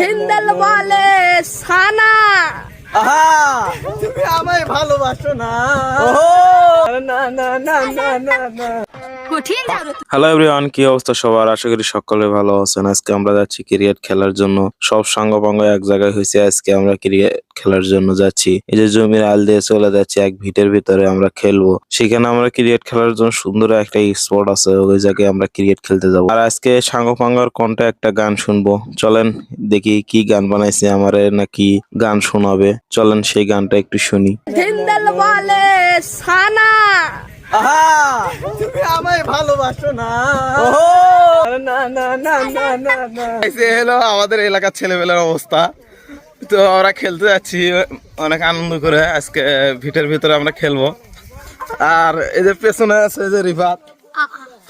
হিন্দাল বলে সানা। আহা! তুমি আমায় ভালোবাসো না। না না না না না না। কঠিন হ্যালো এভরিওয়ান কি অবস্থা সবার? আশা করি সকলে ভালো আছেন। আজকে আমরা যাচ্ছি ক্রিকেট খেলার জন্য। সব সাঙ্গপাঙ্গ এক জায়গায় হয়েছে। আজকে আমরা ক্রিকেট খেলার জন্য যাচ্ছি। এই যে জমির আল দিয়ে চলে যাচ্ছি এক ভিটের ভিতরে আমরা খেলব। সেখানে আমরা ক্রিকেট খেলার জন্য সুন্দর একটা স্পট আছে। ওই জায়গায় আমরা ক্রিকেট খেলতে যাব। আর আজকে সাঙ্গপাঙ্গর কণ্ঠে একটা গান শুনব। চলেন দেখি কি গান বানাইছে আমারে নাকি গান শোনাবে। চলেন সেই গানটা একটু শুনি। সানা। তুমি আমায় ভালোবাসো না। না না না না না না। হলো আমাদের এলাকার ছেলেবেলার অবস্থা। তো আমরা খেলতে যাচ্ছি অনেক আনন্দ করে আজকে ভিটের ভিতরে আমরা খেলব। আর এই যে পেছনে আছে এই যে রিফাত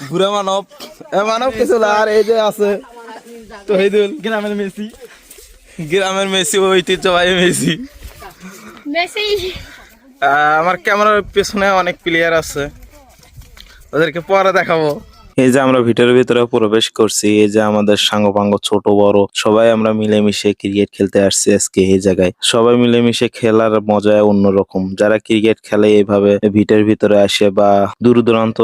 বুড়া মানব। এ মানব কিছু আর এই যে আছে তহিদুল। গ্রামের মেসি। গ্রামের মেসি ঐতিহ্যবাহী মেসি। মেসি। আমার ক্যামেরার পেছনে অনেক প্লেয়ার আছে। ওদেরকে পরে দেখাবো। এই যে আমরা ভিটের ভিতরে প্রবেশ করছি, এই যে আমাদের সাঙ্গপাঙ্গ ছোট বড়, সবাই আমরা মিলেমিশে ক্রিকেট খেলতে আসছি আজকে এই জায়গায়। সবাই মিলেমিশে খেলার মজা অন্যরকম। যারা ক্রিকেট খেলে এইভাবে ভিটের ভিতরে আসে বা দূর দূরান্ত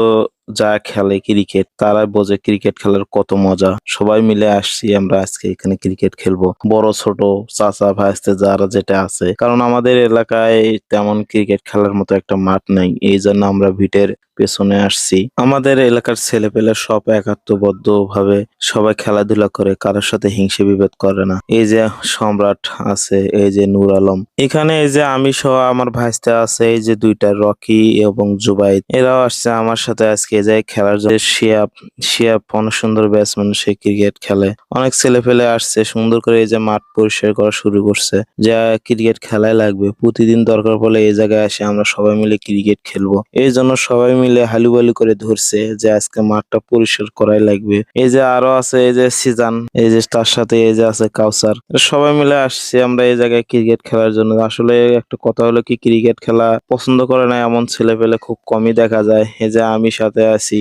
যা খেলে ক্রিকেট তারা বোঝে ক্রিকেট খেলার কত মজা। সবাই মিলে আসছি আমরা আজকে এখানে ক্রিকেট খেলব। বড়, ছোট, চাচা, ভাইস্তে, যারা যেটা আছে। কারণ আমাদের এলাকায় তেমন ক্রিকেট খেলার মতো একটা মাঠ নেই। এই জন্য আমরা ভিটের পেছনে আসছি। আমাদের এলাকার ছেলেপেলে সব একাত্মবদ্ধ ভাবে সবাই খেলাধুলা করে, কারোর সাথে হিংসে বিভেদ করে না। এই যে সম্রাট আছে, এই যে নূর আলম। এখানে এই যে আমি সহ আমার ভাইস্তে আছে, এই যে দুইটা রকি এবং জুবাইদ। এরাও আসছে আমার সাথে আজকে এই যে খেলার জন্য। শিয়াব শিয়াব অনেক সুন্দর ব্যাটসম্যান সে ক্রিকেট খেলে। অনেক ছেলে পেলে আসছে, সুন্দর করে এই যে মাঠ পরিষ্কার করা শুরু করছে। যা ক্রিকেট খেলায় লাগবে। প্রতিদিন দরকার পড়লে এই জায়গায় এসে আমরা সবাই মিলে ক্রিকেট খেলব। এই জন্য সবাই মিলে হালুবালু করে ধরছে যে আজকে মাঠটা পরিষ্কার করাই লাগবে। এই যে আরও আছে এই যে সিজান, এই যে তার সাথে এই যে আছে কাউসার। সবাই মিলে আসছে আমরা এই জায়গায় ক্রিকেট খেলার জন্য। আসলে একটা কথা হলো কি ক্রিকেট খেলা পছন্দ করে না এমন ছেলে পেলে খুব কমই দেখা যায়। এই যে আমি সাথে আছি